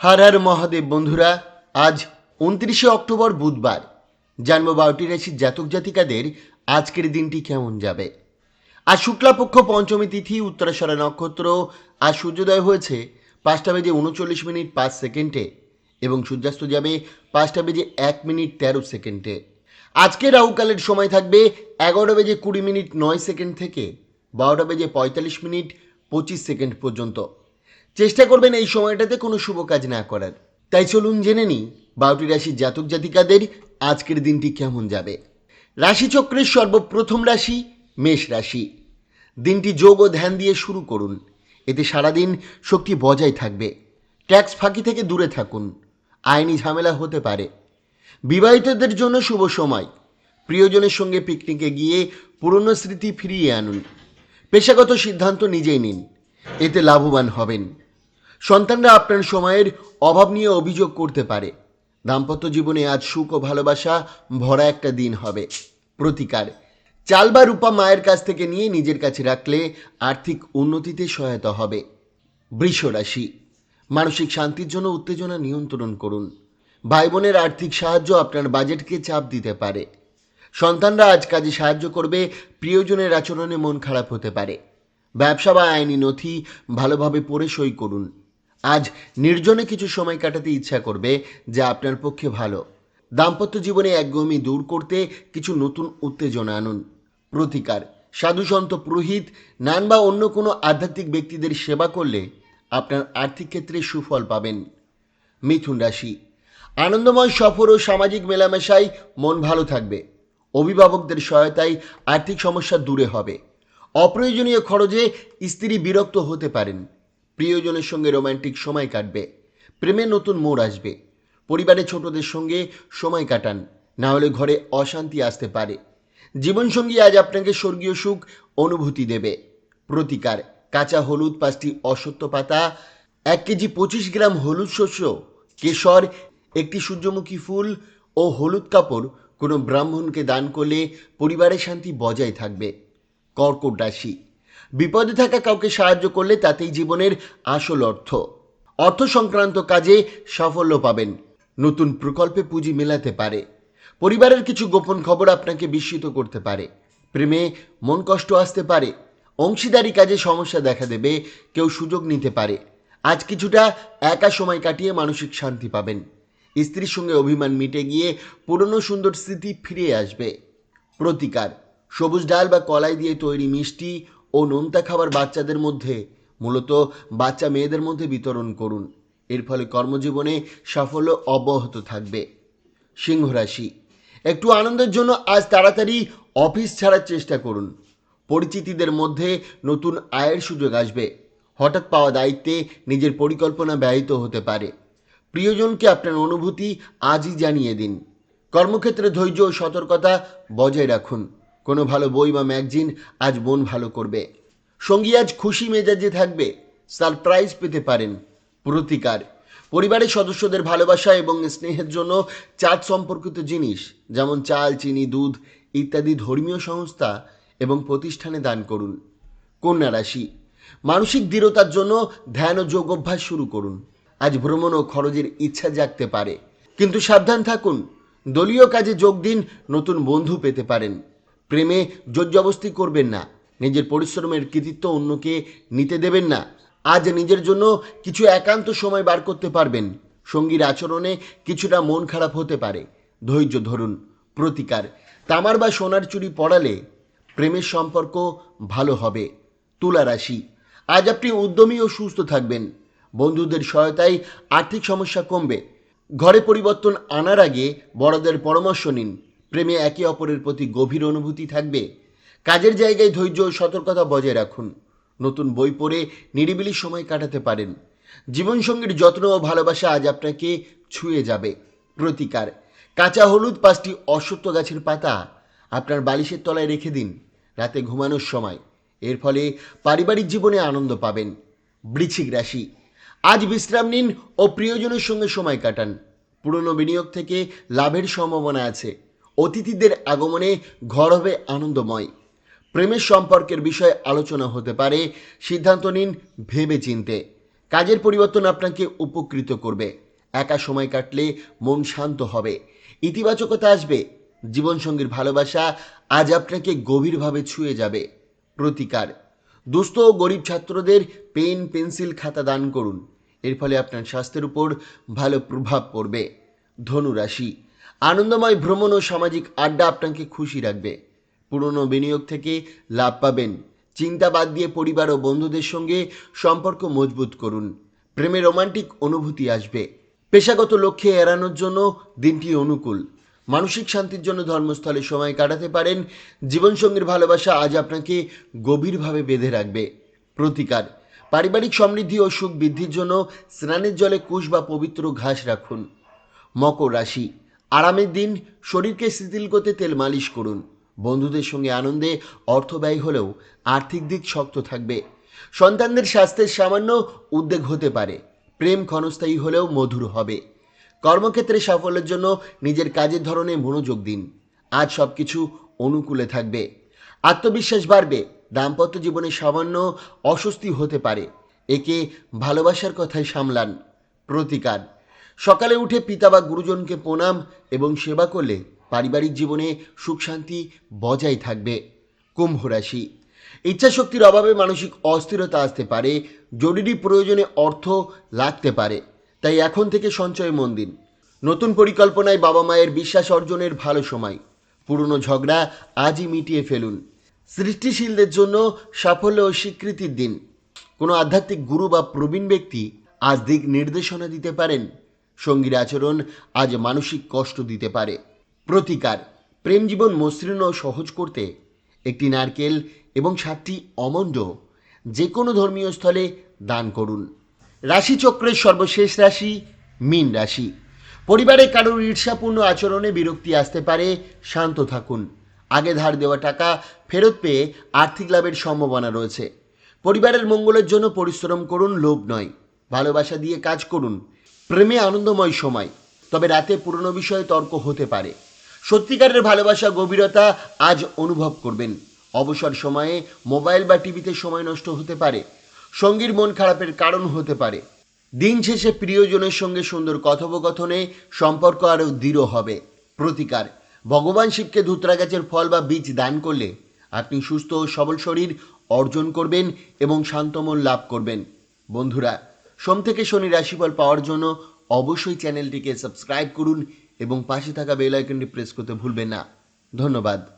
হার হার মহাদেব বন্ধুরা, আজ উনত্রিশে অক্টোবর বুধবার। জন্ম বারোটি রাশির জাতক জাতিকাদের আজকের দিনটি কেমন যাবে। আজ শুক্লাপক্ষ পঞ্চমী তিথি উত্তরাশরা নক্ষত্র, আজ সূর্যোদয় হয়েছে পাঁচটা বেজে উনচল্লিশ মিনিট পাঁচ সেকেন্ডে এবং সূর্যাস্ত যাবে পাঁচটা বেজে এক মিনিট তেরো সেকেন্ডে। আজকে রাহুকালের সময় থাকবে এগারোটা বেজে কুড়ি মিনিট নয় সেকেন্ড থেকে বারোটা বেজে পঁয়তাল্লিশ মিনিট পঁচিশ সেকেন্ড পর্যন্ত। চেষ্টা করবেন এই সময়টাতে কোনো শুভ কাজ না করার। তাই চলুন জেনে নিই বারোটি রাশির জাতক জাতিকাদের আজকের দিনটি কেমন যাবে। রাশিচক্রের সর্বপ্রথম রাশি মেষ রাশি। দিনটি যোগ ও ধ্যান দিয়ে শুরু করুন। এতে সারাদিন শক্তি বজায় থাকবে। ট্যাক্স ফাঁকি থেকে দূরে থাকুন। আইনি ঝামেলা হতে পারে। বিবাহিতদের জন্য শুভ সময়। প্রিয়জনের সঙ্গে পিকনিকে গিয়ে পুরনো স্মৃতি ফিরিয়ে আনুন। পেশাগত সিদ্ধান্ত নিজেই নিন। এতে লাভবান হবেন। সন্তানরা আপনার সময়ের অভাব নিয়ে অভিযোগ করতে পারে। দাম্পত্য জীবনে আজ সুখ ও ভালোবাসা ভরা একটা দিন হবে। প্রতিকার। চাল বা রূপা মায়ের কাছ থেকে নিয়ে নিজের কাছে রাখলে আর্থিক উন্নতিতে সহায়তা হবে। বৃষ রাশি। মানসিক শান্তির জন্য উত্তেজনা নিয়ন্ত্রণ করুন। ভাই বোনের আর্থিক সাহায্য আপনার বাজেটকে চাপ দিতে পারে। সন্তানরা আজ কাজে সাহায্য করবে, প্রিয়জনের আচরণে মন খারাপ হতে পারে। ব্যবসা বা আইনি নথি ভালোভাবে পড়ে সই করুন। আজ নির্জনে কিছু সময় কাটাতে ইচ্ছা করবে যা আপনার পক্ষে ভালো। দাম্পত্য জীবনে একগমি দূর করতে কিছু নতুন উত্তেজনা আনুন। প্রতিকার। সাধুসন্ত পুরোহিত, নান বা অন্য কোনো আধ্যাত্মিক ব্যক্তিদের সেবা করলে আপনার আর্থিক ক্ষেত্রে সুফল পাবেন। মিথুন রাশি। আনন্দময় সফর ও সামাজিক মেলামেশায় মন ভালো থাকবে। অভিভাবকদের সহায়তায় আর্থিক সমস্যা দূরে হবে। অপ্রয়োজনীয় খরচে স্ত্রী বিরক্ত হতে পারেন। প্রিয়জনের সঙ্গে রোমান্টিক সময় কাটবে, প্রেমে নতুন মোড় আসবে, পরিবারের ছোটদের সঙ্গে সময় কাটান, না হলে ঘরে অশান্তি আসতে পারে। জীবনসঙ্গী আজ আপনাকে স্বর্গীয় সুখ অনুভূতি দেবে। প্রতিকার, কাঁচা হলুদ পাঁচটি অসত্য পাতা, এক কেজি পঁচিশ গ্রাম হলুদ শস্য, কেশর, একটি সূর্যমুখী ফুল ও হলুদ কাপড় কোনো ব্রাহ্মণকে দান করলে পরিবারের শান্তি বজায় থাকবে। কর্কট রাশি। বিপদে থাকা কাউকে সাহায্য করলে তাতেই জীবনের আসল অর্থ। অর্থ সংক্রান্ত কাজে সাফল্য পাবেন। নতুন প্রকল্পে পুঁজি মেলাতে পারে। পরিবারের কিছু গোপন খবর আপনাকে বিস্মিত করতে পারে। প্রেমে মন কষ্ট আসতে পারে। অংশীদারি কাজে সমস্যা দেখা দেবে। কেউ সুযোগ নিতে পারে। আজ কিছুটা একা সময় কাটিয়ে মানসিক শান্তি পাবেন। স্ত্রীর সঙ্গে অভিমান মিটে গিয়ে পুরনো সুন্দর স্মৃতি ফিরে আসবে। প্রতিকার। সবুজ ডাল বা কলাই দিয়ে তৈরি মিষ্টি ও নোনতা খাবার বাচ্চাদের মধ্যে, মূলত বাচ্চা মেয়েদের মধ্যে বিতরণ করুন। এর ফলে কর্মজীবনে সাফল্য অব্যাহত থাকবে। সিংহ রাশি, একটু আনন্দের জন্য আজ তাড়াতাড়ি অফিস ছাড়ার চেষ্টা করুন। পরিচিতিদের মধ্যে নতুন আয়ের সুযোগ আসবে। হঠাৎ পাওয়া দায়িত্বে নিজের পরিকল্পনা ব্যয়িত হতে পারে। প্রিয়জনকে আপনার অনুভূতি আজই জানিয়ে দিন। কর্মক্ষেত্রে ধৈর্য ও সতর্কতা বজায় রাখুন। কোনো ভালো বই বা ম্যাগজিন আজ মন ভালো করবে। সঙ্গী আজ খুশি মেজাজে থাকবে। সারপ্রাইজ পেতে পারেন প্রতিকার। পরিবারের সদস্যদের ভালোবাসা এবং স্নেহের জন্য চাঁদ সম্পর্কিত জিনিস, যেমন চাল, চিনি, দুধ ইত্যাদি ধর্মীয় সংস্থা এবং প্রতিষ্ঠানে দান করুন। কন্যা রাশি, মানসিক দৃঢ়তার জন্য ধ্যান ও যোগ অভ্যাস শুরু করুন। আজ ভ্রমণ ও খরচের ইচ্ছা জাগতে পারে। কিন্তু সাবধান থাকুন, দলীয় কাজে যোগ দিন, নতুন বন্ধু পেতে পারেন। প্রেমে জোরজবস্তি করবেন না। নিজের পরিশ্রমের কৃতিত্ব অন্যকে নিতে দেবেন না। আজ নিজের জন্য কিছু একান্ত সময় বার করতে পারবেন। সঙ্গীর আচরণে কিছুটা মন খারাপ হতে পারে। ধৈর্য ধরুন। প্রতিকার। তামার বা সোনার চুরি পড়ালে প্রেমের সম্পর্ক ভালো হবে। তুলা রাশি। আজ আপনি উদ্যমী ও সুস্থ থাকবেন। বন্ধুদের সহায়তায় আর্থিক সমস্যা কমবে। ঘরে পরিবর্তন আনার আগে বড়দের পরামর্শ নিন। প্রেমে একে অপরের প্রতি গভীর অনুভূতি থাকবে। কাজের জায়গায় ধৈর্য ও সতর্কতা বজায় রাখুন। নতুন বই পড়ে নিরিবিলি সময় কাটাতে পারেন। জীবনসঙ্গীর যত্ন ও ভালোবাসা আজ আপনাকে ছুঁয়ে যাবে। প্রতিকার। কাঁচা হলুদ পাঁচটি অশ্বত্থ গাছের পাতা আপনার বালিশের তলায় রেখে দিন। রাতে ঘুমানোর সময়। এর ফলে পারিবারিক জীবনে আনন্দ পাবেন। বৃশ্চিক রাশি। আজ বিশ্রাম নিন ও প্রিয়জনের সঙ্গে সময় কাটান। পুরনো বিনিয়োগ থেকে লাভের সম্ভাবনা আছে। অতিথিদের আগমনে ঘর হবে আনন্দময়। প্রেমের সম্পর্কের বিষয়ে আলোচনা হতে পারে, সিদ্ধান্ত নিন ভেবে চিনতে কাজের পরিবর্তন আপনাকে উপকৃত করবে। একা সময় কাটলে মন শান্ত হবে। ইতিবাচকতা আসবে, জীবনসঙ্গীর ভালোবাসা আজ আপনাকে গভীরভাবে ছুঁয়ে যাবে। প্রতিকার। দুস্থ ও গরিব ছাত্রদের পেন, পেন্সিল, খাতা দান করুন। এর ফলে আপনার স্বাস্থ্যের উপর ভালো প্রভাব পড়বে। ধনু রাশি আনন্দময় ভ্রমণ ও সামাজিক আড্ডা আপনাকে খুশি রাখবে। পুরনো বিনিয়োগ থেকে লাভ পাবেন। চিন্তা বাদ দিয়ে পরিবার ও বন্ধুদের সঙ্গে সম্পর্ক মজবুত করুন। প্রেমে রোমান্টিক অনুভূতি আসবে। পেশাগত লক্ষ্যে এড়ানোর জন্য দিনটি অনুকূল। মানসিক শান্তির জন্য ধর্মস্থলে সময় কাটাতে পারেন। জীবনসঙ্গীর ভালোবাসা আজ আপনাকে গভীরভাবে বেঁধে রাখবে। প্রতিকার। পারিবারিক সমৃদ্ধি ও সুখ বৃদ্ধির জন্য স্নানের জলে কুশ বা পবিত্র ঘাস রাখুন। মকর রাশি। আরামের দিন শরীরকে শিথিল করতে তেল মালিশ করুন। বন্ধুদের সঙ্গে আনন্দে অর্থ ব্যয় হলেও আর্থিক দিক শক্ত থাকবে। সন্তানদের স্বাস্থ্যের সামান্য উদ্বেগ হতে পারে। প্রেম ক্ষণস্থায়ী হলেও মধুর হবে। কর্মক্ষেত্রে সাফল্যের জন্য নিজের কাজের ধরনে মনোযোগ দিন। আজ সব কিছু অনুকূলে থাকবে। আত্মবিশ্বাস বাড়বে। দাম্পত্য জীবনে সামান্য অস্বস্তি হতে পারে। একে ভালোবাসার কথায় সামলান। প্রতিকার। সকালে উঠে পিতা বা গুরুজনকে প্রণাম এবং সেবা করলে পারিবারিক জীবনে সুখ শান্তি বজায় থাকবে। কুম্ভ রাশি। ইচ্ছাশক্তির অভাবে মানসিক অস্থিরতা আসতে পারে, জরুরি প্রয়োজনে অর্থ লাগতে পারে, তাই এখন থেকে সঞ্চয় মন দিন নতুন পরিকল্পনায় বাবা মায়ের বিশ্বাস অর্জনের ভালো সময়। পুরনো ঝগড়া আজই মিটিয়ে ফেলুন। সৃষ্টিশীলদের জন্য সাফল্য ও স্বীকৃতির দিন। কোনো আধ্যাত্মিক গুরু বা প্রবীণ ব্যক্তি আজ দিক নির্দেশনা দিতে পারেন। সঙ্গীর আচরণ আজ মানসিক কষ্ট দিতে পারে। প্রতিকার প্রেম জীবন মসৃণ ও সহজ করতে, একটি নারকেল এবং সাতটি অমণ্ড যে কোনো ধর্মীয় স্থলে দান করুন। রাশিচক্রের সর্বশেষ রাশি মীন রাশি। পরিবারে কারোর ঈর্ষাপূর্ণ আচরণে বিরক্তি আসতে পারে, শান্ত থাকুন। আগে ধার দেওয়া টাকা ফেরত পেয়ে আর্থিক লাভের সম্ভাবনা রয়েছে। পরিবারের মঙ্গলের জন্য পরিশ্রম করুন, লোভ নয়। ভালোবাসা দিয়ে কাজ করুন। প্রেমে আনন্দময় সময়। তবে রাতে পুরনো বিষয়ে তর্ক হতে পারে। সত্যিকারের ভালোবাসা, গভীরতা আজ অনুভব করবেন। অবসর সময়ে মোবাইল বা টিভিতে সময় নষ্ট হতে পারে। সঙ্গীর মন খারাপের কারণ হতে পারে। দিন শেষে প্রিয়জনের সঙ্গে সুন্দর কথোপকথনে সম্পর্ক আরও দৃঢ় হবে। প্রতিকার, ভগবান শিবকে ধুতরা গাছের ফল বা বীজ দান করলে আপনি সুস্থ ও সবল শরীর অর্জন করবেন এবং শান্তমন লাভ করবেন। বন্ধুরা সোম থেকে শনি রাশিফল পাওয়ার জন্য অবশ্যই চ্যানেলটিকে সাবস্ক্রাইব করুন এবং পাশে থাকা বেল আইকনটি প্রেস করতে ভুলবেন না। ধন্যবাদ।